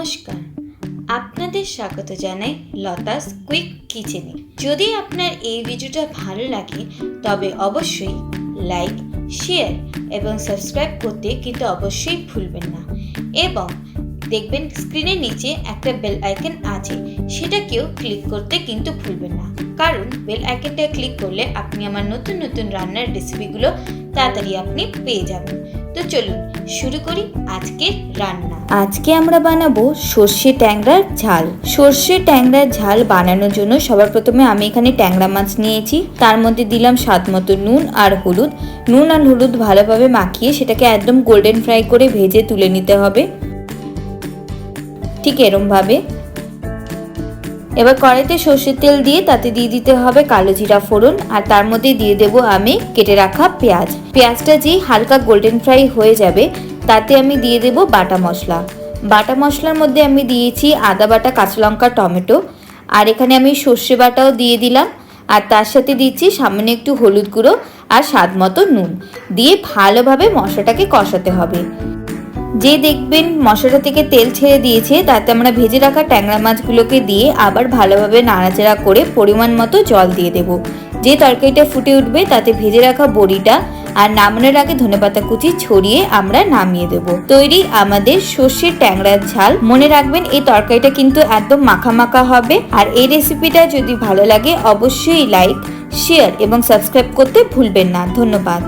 নমস্কার। আপনাদের স্বাগত জানাই লতাস কুইক কিচেনে। যদি আপনার এই ভিডিওটা ভালো লাগে, তবে অবশ্যই লাইক, শেয়ার এবং সাবস্ক্রাইব করতে কিন্তু অবশ্যই ভুলবেন না। এবং দেখবেন স্ক্রিনের নিচে একটা বেল আইকন আছে, সেটাকেও ক্লিক করতে কিন্তু ভুলবেন না। কারণ বেল আইকনটা ক্লিক করলে আপনি আমার নতুন নতুন রান্নার রেসিপিগুলো তাড়াতাড়ি আপনি পেয়ে যাবেন। তো চলুন শুরু করি আজকের রান্না। আজকে আমরা বানাবো সর্ষে ট্যাংরার ঝাল। সর্ষে ট্যাংরার ঝাল বানানোর জন্য সবার প্রথমে আমি এখানে ট্যাংরা মাছ নিয়েছি। তার মধ্যে দিলাম স্বাদ মতো নুন আর হলুদ। নুন আর হলুদ ভালোভাবে মাখিয়ে সেটাকে একদম গোল্ডেন ফ্রাই করে ভেজে তুলে নিতে হবে। ঠিক এরমভাবে। এবার কড়াইতে সর্ষের তেল দিয়ে তাতে দিয়ে দিতে হবে কালো জিরা ফোড়ন আর তার মধ্যে দিয়ে দেব আমি কেটে রাখা পেঁয়াজ। পেঁয়াজটা যেই হালকা গোল্ডেন ফ্রাই হয়ে যাবে তাতে আমি দিয়ে দেব বাটা মশলা। বাটা মশলার মধ্যে আমি দিয়েছি আদা বাটা, কাঁচা লঙ্কা, টমেটো। আর এখানে আমি সর্ষে বাটাও দিয়ে দিলাম। আর তার সাথে দিচ্ছি সামান্য একটু হলুদ গুঁড়ো আর স্বাদ মতো নুন। দিয়ে ভালোভাবে মশলাটাকে কষাতে হবে। যে দেখবেন মশলাটা থেকে তেল ছেড়ে দিয়েছে, তাতে আমরা ভেজে রাখা ট্যাংরা মাছগুলোকে দিয়ে আবার ভালোভাবে নাড়াচাড়া করে পরিমাণ মতো জল দিয়ে দেব। যে তরকারিটা ফুটে উঠবে, তাতে ভেজে রাখা বড়িটা আর নামানোর আগে ধনেপাতা কুচি ছড়িয়ে আমরা নামিয়ে দেব। তৈরি আমাদের সর্ষের ট্যাংরার ঝাল। মনে রাখবেন, এই তরকারিটা কিন্তু একদম মাখা মাখা হবে। আর এই রেসিপিটা যদি ভালো লাগে, অবশ্যই লাইক, শেয়ার এবং সাবস্ক্রাইব করতে ভুলবেন না। ধন্যবাদ।